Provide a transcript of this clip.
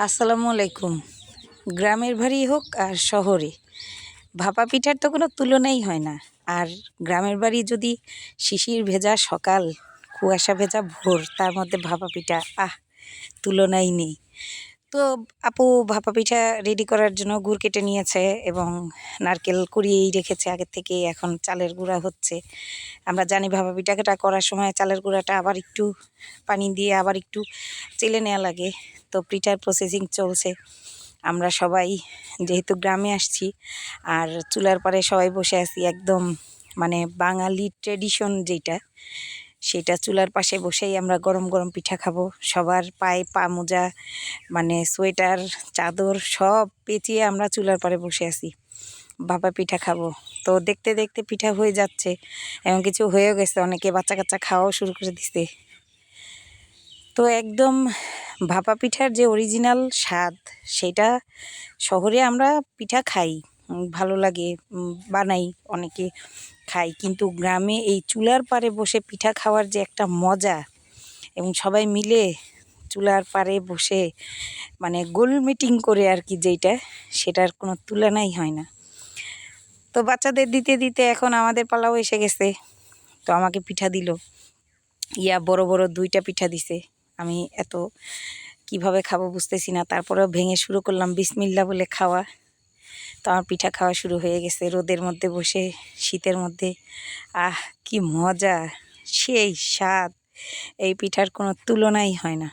আসসালামু আলাইকুম। গ্রামের বাড়ি হোক আর শহরে, ভাপা পিঠার তো কোনো তুলনাই হয় না। আর গ্রামের বাড়ি যদি শিশির ভেজা সকাল, কুয়াশা ভেজা ভোর, তার মধ্যে ভাপা পিঠা, আহ, তুলনাই নেই। তো আপু ভাপা পিঠা রেডি করার জন্য গুড় কেটে নিয়েছে এবং নারকেল কুড়িয়েই রেখেছে আগের থেকে এখন চালের গুঁড়া হচ্ছে। আমরা জানি ভাপা পিঠাটা করার সময় চালের গুঁড়াটা আবার একটু পানি দিয়ে আবার একটু চেলে নেওয়া লাগে। তো পিঠার প্রসেসিং চলছে। আমরা সবাই যেহেতু গ্রামে আসছি আর চুলার পাড়ে সবাই বসে আছি, একদম মানে বাঙালি ট্রেডিশন যেটা সেটা চুলার পাশে বসেই আমরা গরম গরম পিঠা খাব। সবার পায়ে পা মোজা মানে সোয়েটার, চাদর সব পেঁচিয়ে আমরা চুলার পাড়ে বসে আছি। বাবা পিঠা খাব। তো দেখতে দেখতে পিঠা হয়ে যাচ্ছে। এমন কিছু হয়েও গেছে। অনেকে বাচ্চা কাচ্চা খাওয়াও শুরু করে দিছে। তো একদম ভাপা পিঠার যে অরিজিনাল স্বাদ, সেটা শহরে আমরা পিঠা খাই। ভালো লাগে বানাই অনেকে। খাই। কিন্তু গ্রামে এই চুলার পাড়ে বসে পিঠা খাওয়ার যে একটা মজা এবং সবাই মিলে চুলার পাড়ে বসে মানে গোল মিটিং করে আর কি যেইটা, সেটার কোনো তুলনাই হয় না। তো বাচ্চাদের দিতে দিতে এখন আমাদের পালাও এসে গেছে। তো আমাকে পিঠা দিল। ইয়া বড় বড় দুইটা পিঠা দিছে। আমি এত কীভাবে খাব বুঝতেছি না। তারপরেও ভেঙে শুরু করলাম বিসমিল্লা বলে খাওয়া। তো আমার পিঠা খাওয়া শুরু হয়ে গেছে রোদের মধ্যে বসে, শীতের মধ্যে। আহ, কি মজা, সেই স্বাদ। এই পিঠার কোনো তুলনাই হয় না।